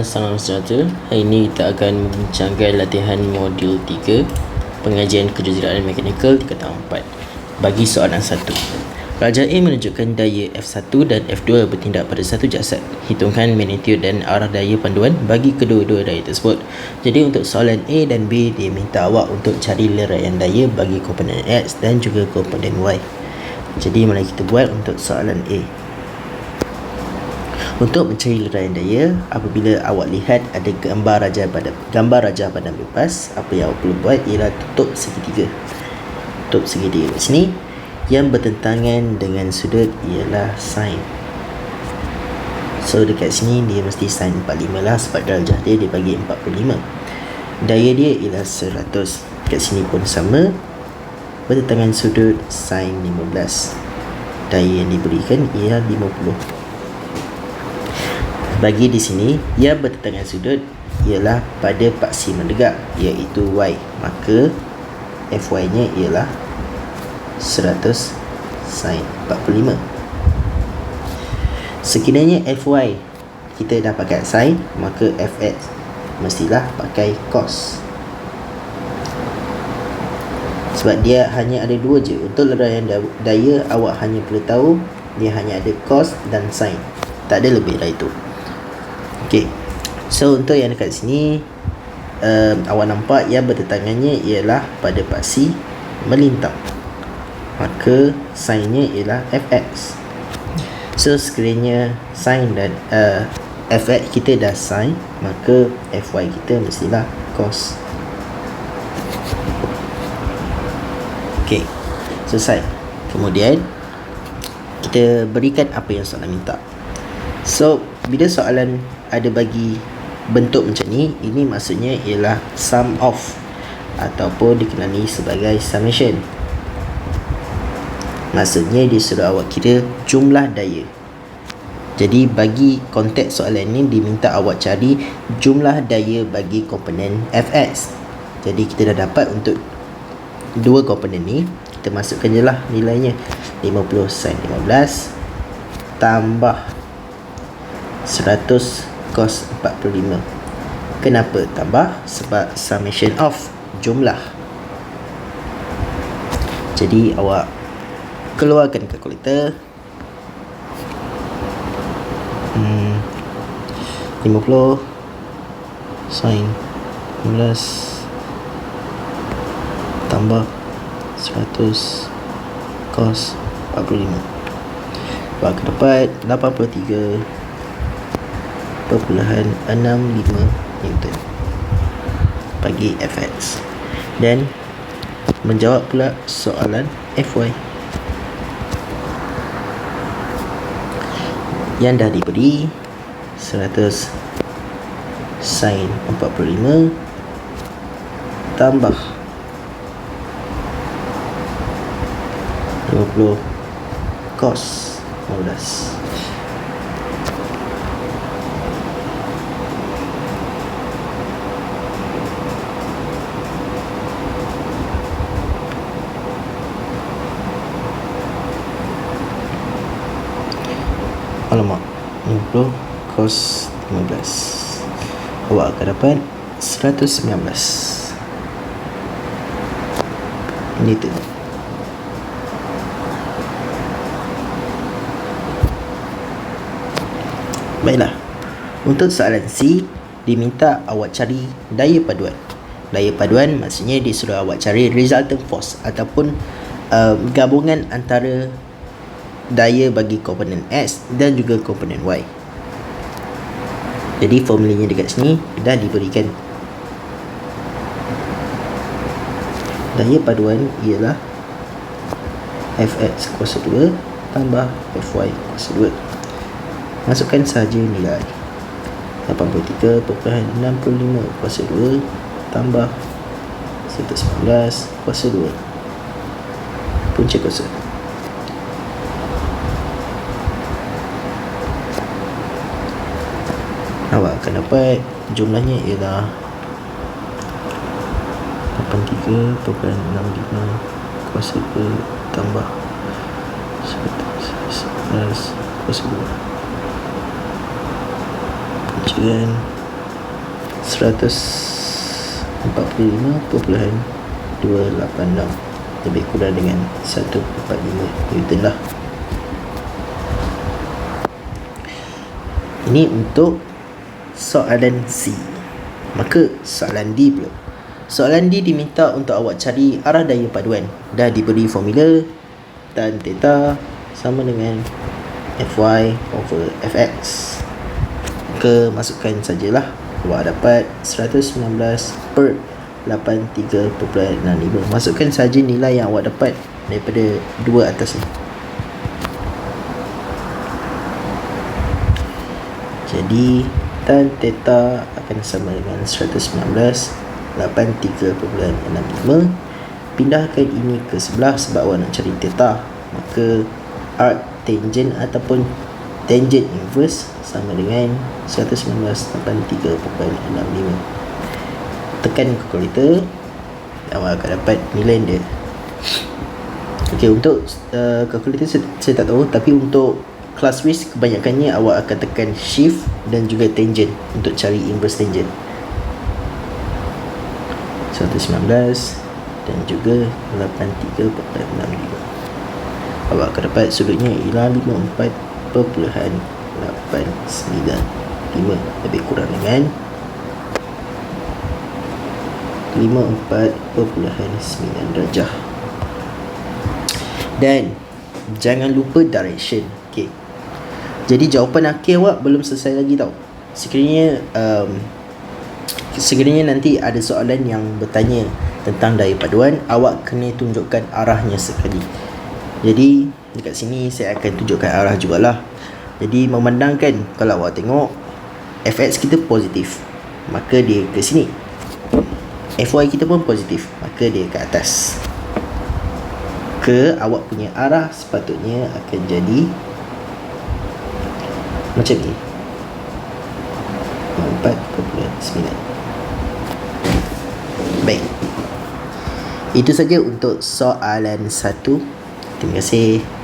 Salam sejahtera. Hari ini kita akan membincangkan latihan modul 3 pengajian kejuruteraan mekanikal tingkat tahun 4. Bagi soalan 1. Raja A menunjukkan daya F1 dan F2 bertindak pada satu jasad. Hitungkan magnitude dan arah daya panduan bagi kedua-dua daya tersebut. Jadi untuk soalan A dan B dia minta awak untuk cari leraian daya bagi komponen X dan juga komponen Y. Jadi mari kita buat untuk soalan A. Untuk mencari leraian daya, apabila awak lihat ada gambar raja pada gambar raja pada bebas, apa yang awak perlu buat ialah tutup segitiga. Tutup segitiga di sini yang bertentangan dengan sudut ialah sin. So dekat sini dia mesti sin 45 lah sebab darjah dia dia bagi 45. Daya dia ialah 100. Dekat sini pun sama. Bertentangan sudut sin 15. Daya yang diberikan ialah 50 bagi di sini yang bertentangan sudut ialah pada paksi mendekat iaitu y. Maka fy nya ialah 100 sin 45 sekiranya fy kita dah pakai sin maka fx mestilah pakai cos. Sebab dia hanya ada dua je. Untuk leraian daya awak hanya perlu tahu dia hanya ada cos dan sin. Tak ada lebih dari itu Okay So untuk yang dekat sini um, Awak nampak yang bertentangannya ialah pada paksi melintang. Maka signnya ialah fx So sekiranya sign dan uh, fx kita dah sign Maka fy kita mestilah cos. Okay Selesai Kemudian Kita berikan apa yang soalan minta. So bila soalan ada bagi bentuk macam ni ini maksudnya ialah sum of ataupun dikenali sebagai summation. Maksudnya dia suruh awak kira jumlah daya. Jadi bagi konteks soalan ni diminta awak cari jumlah daya bagi komponen fx jadi kita dah dapat untuk dua komponen ni kita masukkan je lah nilainya. 50 sin 15 tambah 100 cos 45 kenapa tambah? Sebab summation of jumlah. Jadi awak keluarkan kalkulator. Hmm, 50 sin 15 tambah 100 cos 45 awak akan dapat 83 0.65 Newton. Bagi Fx dan menjawab pula soalan Fy yang dah diberi 100 sin 45 tambah 50 cos 15 50 cos 15 Awak akan dapat 119 Ini tu Baiklah. Untuk soalan C Diminta awak cari daya paduan. Daya paduan maksudnya disuruh awak cari resultant force Ataupun uh, gabungan antara daya bagi komponen X dan juga komponen Y. Jadi formulanya dekat sini dah diberikan. Daya paduan ialah Fx kuasa 2 tambah Fy kuasa 2. Masukkan saja nilai. 83.65 kuasa 2 tambah 119 kuasa 2. Punca kuasa akan dapat jumlahnya ialah 83.65 kuasa 2 tambah 11 kuasa 2 Kemudian 145.286 lebih kurang dengan 145 Newton lah. Ini untuk soalan C. Maka soalan D pula. Soalan D diminta untuk awak cari arah daya paduan. Dah diberi formula tan theta sama dengan Fy over Fx ke masukkan sajalah. Awak dapat 119 per 83.65 masukkan saja nilai yang awak dapat daripada dua atas ni. Jadi tan theta akan sama dengan 119 83.65 pindahkan ini ke sebelah sebab awak nak cari theta maka arc tangent ataupun tangent inverse sama dengan 119.83.65 tekan kalkulator awak akan dapat nilai dia. Ok untuk uh, kalkulator saya, saya tak tahu. Tapi untuk class wish kebanyakannya awak akan tekan shift dan juga tangent untuk cari inverse tangent. 119 dan juga 83.65 awak akan dapat sudutnya ialah 54.895 lebih kurang dengan 54.9 darjah. Dan jangan lupa direction okay. Jadi jawapan akhir awak belum selesai lagi tau. Sekiranya um, sekiranya nanti ada soalan yang bertanya tentang daya paduan awak kena tunjukkan arahnya sekali. Jadi dekat sini saya akan tunjukkan arah jugalah. Jadi memandangkan kalau awak tengok fx kita positif maka dia ke sini. Fy kita pun positif maka dia ke atas. Ke awak punya arah sepatutnya akan jadi macam ni. 4.9 baik. Itu saja untuk soalan satu. Terima kasih.